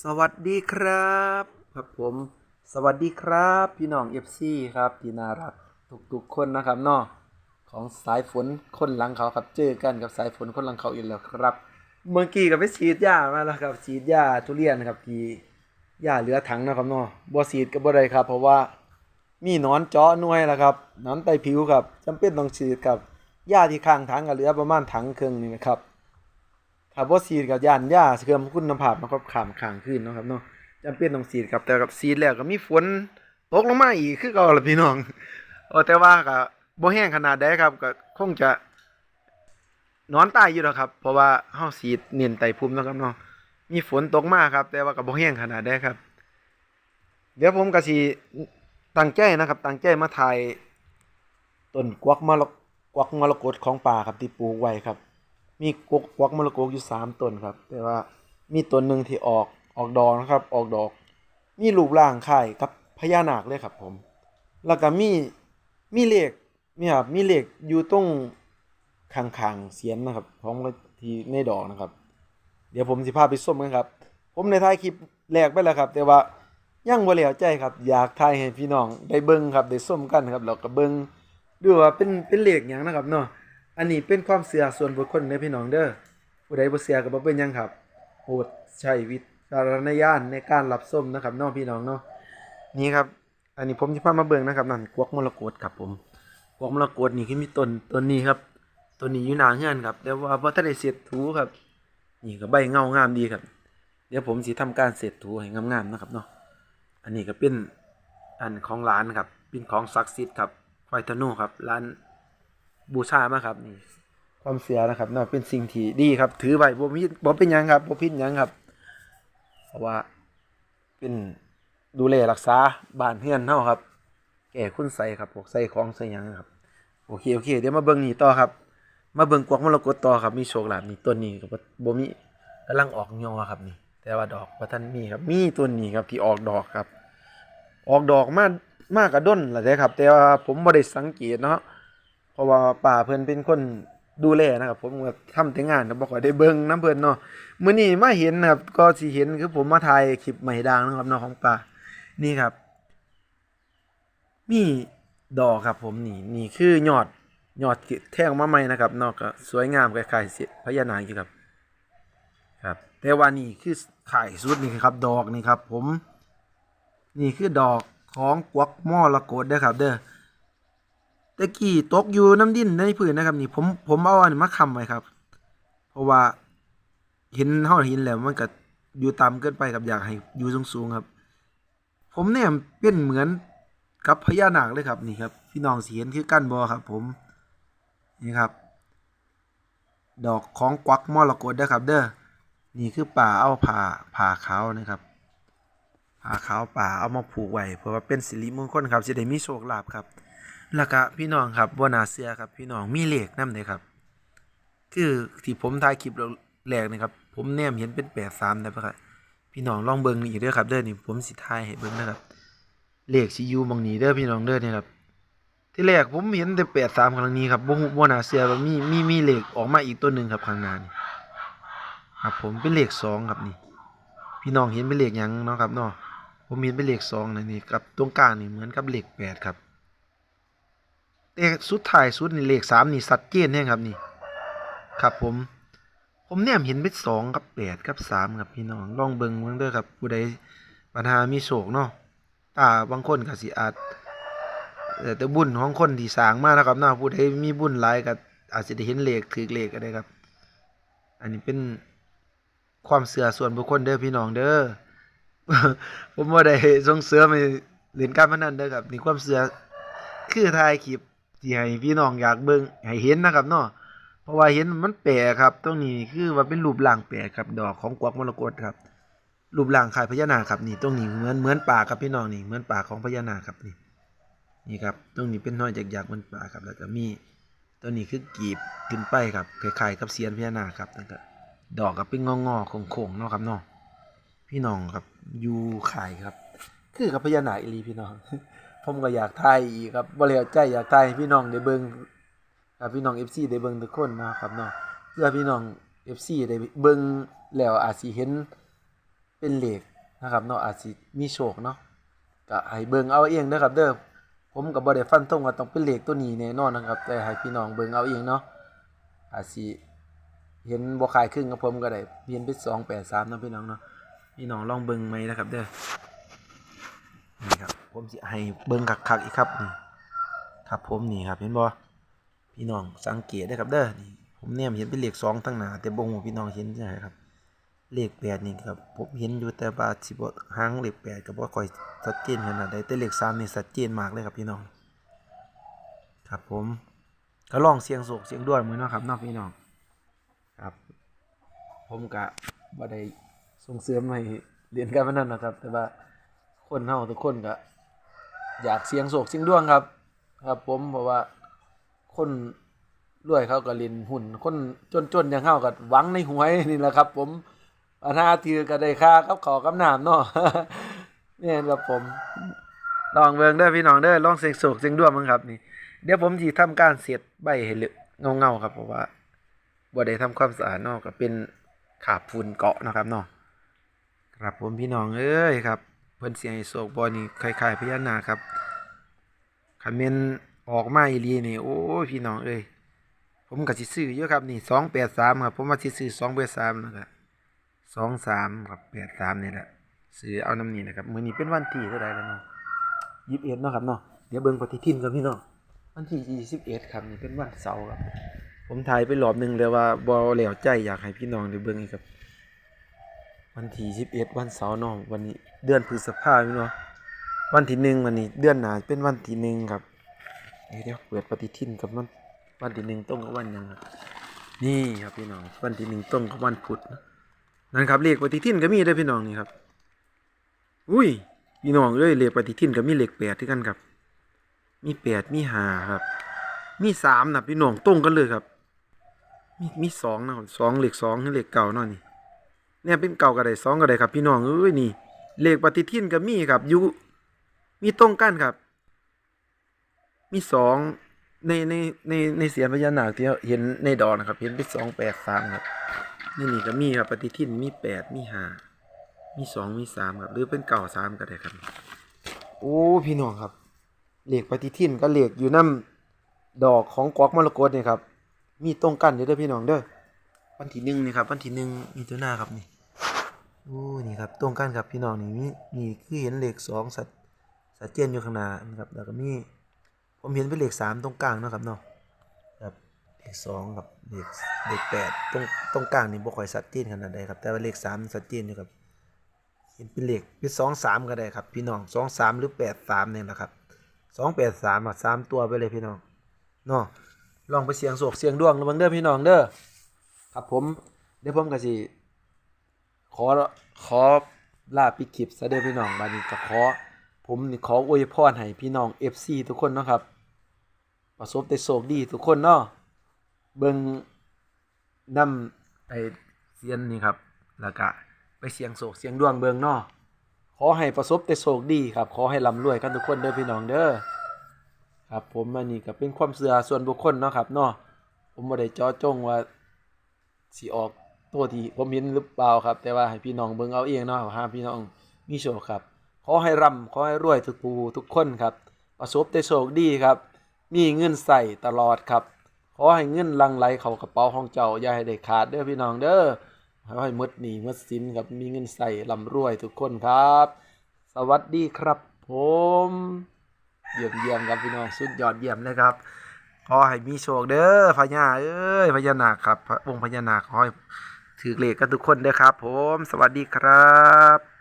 สวัสดีครับ ครับผม สวัสดีครับ พี่น้องเอฟซีครับที่น่ารักทุกๆคนนะครับเนาะของสายฝนคนหลังเขาครับเจอกันกับสายฝนคนหลังเขาอีกแล้วครับ เมื่อกี้ก็ไปฉีดยามาแล้วครับฉีดยาทุเรียนครับที่ยาเหลือถังนะครับเนาะบ่ฉีดก็บ่ได้ครับ เพราะว่ามีนอนเจาะหน่วยแล้วครับนอนไตผิวครับจำเป็นต้องฉีดครับยาที่ข้างถังก็เหลือประมาณถังครึ่งนี่นะครับ ถ้าบ่ซีดกับยานหญ้าเสื่อมคุณภาพมันก็ขามข้างขึ้นเนาะครับเนาะจำเป็นต้องซีดครับแต่กับซีดแล้วก็มีฝนตกลงมาอีกคือเก่าล่ะพี่น้องเออแต่ว่าก็บ่แห้งขนาดใดครับก็คงจะนอนตายอยู่แล้วครับ เพราะว่าเฮาซีดเน้นไตภูมิเนาะครับเนาะมีฝนตกมาครับ แต่ว่าก็บ่แห้งขนาดใดครับ เดี๋ยวผมก็สิตั้งใจนะครับตั้งใจมาถ่ายต้นกวักมะละกวักมรกตของป่าครับที่ปลูกไว้ครับ มีกกกวักมรกตอยู่สามต้นครับ แต่ว่ามีต้นหนึ่งที่ออกออกดอกนะครับ ออกดอก มีรูปร่างคล้ายกับพญานาคเลยครับผม แล้วก็มีมีเลขนี่ครับมีเลขอยู่ตรงข้างๆเสียนนะครับของที่ในดอกนะครับ เดี๋ยวผมสิพาไปส้มกันครับ ผมในท้ายคลิปแรกไปแล้วครับ แต่ว่ายังบ่แล้วใจครับ อยากถ่ายให้พี่น้องได้เบิ่งครับได้ส้มกันครับแล้วก็เบิ่งดูว่าเป็นเป็นเลขหยังนะครับเนาะ อันนี้เป็นความเชื่อส่วนบุคคลเด้อพี่น้องเด้อผู้ใดบ่เชื่อก็บ่เป็นยังครับโปรดใช้วิจารณญาณในการรับชมนะครับน้องพี่น้องเนาะนี่ครับ อันนี้ผมจะพามาเบิ่งนะครับนั่นกวกมรกตครับผมกวกมรกตนี่คือมีต้นต้นนี้ครับต้นนี้อยู่หน้าเฮือนครับแต่ว่าบ่ทันได้เสร็จถูครับ นี่ก็ใบเงางามดีครับ เดี๋ยวผมสิทำการเสร็จถูให้งามๆนะครับเนาะอันนี้ก็เป็นอันของร้านครับเป็นของศักดิ์สิทธิ์ครับควานูครับร้าน บูชามากครับนี่ความเสียนะครับเนาะเป็นสิ่งที่ดีครับ ถือไว้บ่มีบ่เป็นยังครับบ่ผิดยังครับ เพราะว่าเป็นดูแลรักษาบ้านเฮือนเฮาครับ แก่คุณใส่ครับพวกใส่ของใส่ยังครับ โอเคโอเค เดี๋ยวมาเบิ่งนี่ต่อครับ มาเบิ่งกวกมรกตต่อครับมีโชคลาภนี่ต้นนี้ก็บ่บ่มีกำลังออกยอครับนี่ แต่ว่าดอกบ่าทันมีครับ มีต้นนี้ครับที่ออกดอกครับ ออกดอกมากมากกระด้นแหละเด้ครับ แต่ว่าผมบ่ได้สังเกตเนาะ เพราะว่าป่าเพิ่นเป็นคนดูแลนะครับ ผมก็ทำแต่งานนะบ่ค่อยได้เบิ่งน้ำเพิ่นเนาะมื้อนี้มาเห็นนะครับ ก็สิเห็นคือผมมาถ่ายคลิปใหม่ดังนะครับเนาะของป่านี่ครับ มีดอกครับ ผมนี่นี่คือยอดยอดแท่งมาใหม่นะครับนาะก็สวยงามคล้ายๆสียพญานาคอยู่ครับ ครับแต่ว่านี่คือขายสุดนี่ครับ ดอกนี่ครับ ผม นี่คือดอกของกวักมอละกดเด้อครับ เด้อ ตะกี้ตกอยู่น้ำดินในพื้นนะครับ นี่ผมผมเอาอันมาค้ำไว้ครับ เพราะว่าเห็นเฮาเห็นแล้วมันก็อยู่ต่ำเกินไปครับอยากให้อยู่สูงๆครับ ผมเนี่ยเป็นเหมือนกับพญานาคเลยครับนี่ครับ พี่น้องสิเห็นคือกั้นบ่ครับ ผมนี่ครับ ดอกของกวักมรกด้อครับ เด้อนี่คือป่าเอาผ่าผ่าขาวนะครับผ่าขาวป่าเอามาผูกไว้เพราะว่าเป็นสิริมงคลครับจะได้มีโชคลาภครับ แล้วก็พี่น้องครับบ่น่าเชื่อครับพี่น้องมีเลขนำเด้ครับ คือที่ผมถ่ายคลิปแรกนะครับ ผมแนมเห็นเป็น83นะครับพี่น้องลองเบิ่งนี่อีกเด้อครับเด้อนี่ผมสิถ่ายให้เบิ่งนะครับเลขสิอยู่หม่องนี้เด้อพี่น้องเด้อนี่ครับที่แรกผมเห็นแต่83ครั้งนี้ครับบ่ฮู้บ่น่าเชื่อว่ามีมีมีเลขออกมาอีกตัวหนึงครับข้างหน้านี่ครับผมเป็นเลข2ครับนี่ พี่น้องเห็นเป็นเลขหยังเนาะครับเนาะผมเห็นเป็นเลข2นะนี่กับตรงกลางนี่เหมือนกับเลข8ครับ แต่สุดท้ายสุดนี่เลขสามนี่สัดเจนแน่ครับนี่ ครับผม ผมเนี่ยเห็นเป็นสองกับแปดกับสามครับพี่น้องลองเบิงเบิ่งเด้อครับผู้ใดปัญหามีโศกเนาะตาบางคนก็สิอาจเอ่อแต่บุญของคนที่สร้างมานะครับนาะผู้ใดมีบุญหลายก็อาจจะได้เห็นเลขถือเลขก็ได้ครับ อันนี้เป็นความเสื่อส่วนบุคคลเด้อพี่น้องเด้อผมบ่ได้ส่งเสริมให้เล่นการพนันเด้อครับนี่ความเสื่อคือถ่ายคลิป ที่ให้พี่น้องอยากเบิ่งให้เห็นนะครับเนาะเพราะว่าเห็นมันแปลกครับตรงนี้คือว่าเป็นรูปร่างแปลกครับดอกของกวักมรกตครับรูปร่างคล้ายพญานาคครับนี่ตรงนี้เหมือนเหมือนป่าครับพี่น้องนี่เหมือนป่าของพญานาคครับนี่นี่ครับตรงนี้เป็นน้อยจากยักเหมือนป่าครับแล้วก็มีตัวนี้คือกีบขึ้นไปครับคล้ายๆกับเสียนพญานาคครับแล้วก็ดอกก็เป็นงอๆโค้งๆเนาะครับเนาะพี่น้องครับอยู่ขายครับ คือกับพญานาคอีลีพี่น้อง ผมก็อยากถ่ายอีกครับบ่แล้วใจอยากถ่ายให้พี่น้องได้เบิ่งกับพี่น้อง FC ได้เบิ่งทุกคนนะครับเนาะเพื่อพี่น้อง FC ได้เบิ่งแล้วอาจสิเห็นเป็นเหล็กนะครับเนาะอาจสิมีโชคเนาะก็ให้เบิ่งเอาเองเด้อครับเด้อผมก็บ่ได้ฟันธงว่าต้องเป็นเหล็กตัวนี้แน่นอนนะครับ แต่ให้พี่น้องเบิ่งเอาเองเนาะอาจสิเห็นบ่คายคลึงกับผมก็ได้เห็นเป็น283เนาะพี่น้องเนาะพี่น้องลองเบิ่งไหมนะครับเด้อ นี่ครับ ผมสิให้เบิ่งคักๆอีกครับนี่ครับผมนี่ครับเห็นบ่พี่น้องสังเกตเด้ครับเด้อนี่ผมเนี่ยเห็นเป็นเลข2ทั้งหน้าแต่บ่ฮู้พี่น้องเห็นจังไดครับ เลขแปดนี่ครับผมเห็นอยู่แต่ว่าสิบ่หางเลขแปดก็บ่ค่อยชัดเจนขนาดใดแต่เลขสามนี่ชัดเจนมากเลยครับพี่น้อง ครับผมก็ลองเสียงโศกเสียงด้วยมือนะครับนอกพี่น้องครับ ผมก็บ่ได้ส่งเสริมให้เรียนการพนันนะครับ แต่ว่า คนเฮาทุกคนก็อยากเสียงโศกเสียงดวงครับ ครับ ผมเพราะว่าคนรวยเขาก็เล่นหุ้นคนจนๆอย่างเฮาก็หวังในหวยนี่แหละครับ ผมปัญหาถือก็ได้ค่ากับขอกับน้ำเนาะเนี่ยครับผมลองเบิ่งเด้อพี่น้องเด้อลองเสียงโศกเสียงดวงมั้งครับนี่เดี๋ยวผมสิทำการเสียดใบให้เหลือเงาๆครับเพราะว่าบ่ได้ทำความสะอาดเนาะก็เป็นขาบฝุ่นเกาะนะครับเนาะครับผมพี่น้องเอ้ยครับ พิ่นเสิให้โศกบ่นี่คล้ายๆพญานาคครับคันแม่นออกมาอีหลีนี่โอ้พี่น้องเอ้ยผมก็สิซื้ออยู่ครับนี่283ครับผมว่าสิซื้อ283นะครับ23ครับ83นี่แหละซื้อเอาน้ำนี่นะครับมื้อนี้เป็นวันที่เท่าใดแล้วเนาะ21เนาะครับเนาะเดี๋ยวเบิ่งปฏิทินกันพี่น้องวันที่21ครับนี่เป็นวันเสาร์ครับ ผมถ่ายไปรอบหนึงแล้วว่าบ่แล้วใจอยากให้พี่น้องได้เบิ่งอีกครับ วันที่21วันเสาร์เน้อง วันนี้เดือนพฤษภาคมเนาะวันที่หนึ่งวันนี้เดือนหนาเป็นวันที่หนึ่งครับเดี๋ยวเปิดปฏิทินกับมันวันที่หนึ่งตรงกับวันยังครับนี่ครับพี่น้องวันที่หนึ่งตรงกับวันพุธน,นั่นครับเลขปฏิทินก็มีเด้พี่น้องนี่ครับ อุ้ยพี่น้องเอ้ยเลขปฏิทินก็มีเลขแปดที่กันครับ มีแปดมีห้าครับ มีสามนะพี่น้องตรงกันเลยครับ มีมีสองนะครับสองเลขสองเลขเก่าเนาะนี่ เนี่ยเป็นเก่าก็ได้สองก็ได้ครับ พี่น้องเอ้ยนี่ เลขปฏิทินก็มีครับอยู่มีตรงกันครับ มีสองในในในในเสียนพญานาคที่เห็นในดอกนะครับ เห็นเป็นสองแปดสามครับนี่นี่ก็มีครับปฏิทินมีแปดมีห้ามีสองมีสามครับ หรือเป็นเก่าสามก็ได้ครับ โอ้พี่น้องครับเหล็กปฏิทินก็เหล็กอยู่น้ำดอกของกวักมรกตเนี่ยครับ มีตรงกันอยู่เด้อพี่น้องเด้อวันที่หนึ่งนี่ครับ วันที่หนึ่งมีตัวหน้าครับนี่ โอ้นี่ครับตรงกันครับพี่น้องนี่มีนี่คือเห็นเหล็กสองสัดสัดเจนอยู่ข้างหน้านะครับแล้วก็มีผมเห็นเป็นเหล็กสามตรงกลางนะครับเนาะครับเหล็กสองกับเหล็กเหล็กแปดตรงตรงกลางนี่บ่ค่อยสัดเจนขนาดใดครับแต่ว่าเหล็กสามสัดเจนอยู่ครับเห็นเป็นเหล็กเป็นสองสามก็ได้ครับ พี่น้องสองสามหรือแปดสามเนี่ยนะครับสองแปดสามอะสามตัวไปเลยพี่น้องเนาะลองไปเสียงโศกเสียงดวงระวังเด้อพี่น้องเด้อครับผมเดี๋ยวผมก็สิ ขอขอลาปิดคลิปซะเด้อพี่น้องบาดนี้ก็ขอ ผมนี่ขออวยพรให้พี่น้อง FC ทุกคนเนาะครับ ประสบแต่โชคดีทุกคนเนาะเบิ่งนำไอเสียนนี่ครับ แล้วก็ไปเสียงโศกเสียงดวงเบิ่งเนาะขอให้ประสบแต่โชคดีครับ ขอให้ร่ำรวยกันทุกคนเด้อพี่น้องเด้อครับผมอันนี้ก็เป็นความเชื่อส่วนบุคคลเนาะครับเนาะผมบ่ได้เจาะจงว่าสิออก ตัวที่ผมเห็นหรือเปล่าครับ แต่ว่าให้พี่น้องเบิ่งเอาเองเนาะหาพี่น้องมีโชคครับ ขอให้ร่ำขอให้รวยทุกผู้ทุกคนครับ ประสบแต่โชคดีครับ มีเงินใส่ตลอดครับ ขอให้เงินลังไหลเข้ากระเป๋าของเจ้าอย่าให้ได้ขาดเด้อพี่น้องเด้อให้หมดหนี้หมดสินครับมีเงินใส่ร่ำรวยทุกคนครับ สวัสดีครับ ผมเยี่ยมเยี่ยมครับพี่น้องสุดยอดเยี่ยมเลยครับขอให้มีโชคเด้อพญาเอ้ยพญานาคครับองค์พญานาคขอให้ ถือเลขกันทุกคนเด้อครับ ผม สวัสดีครับ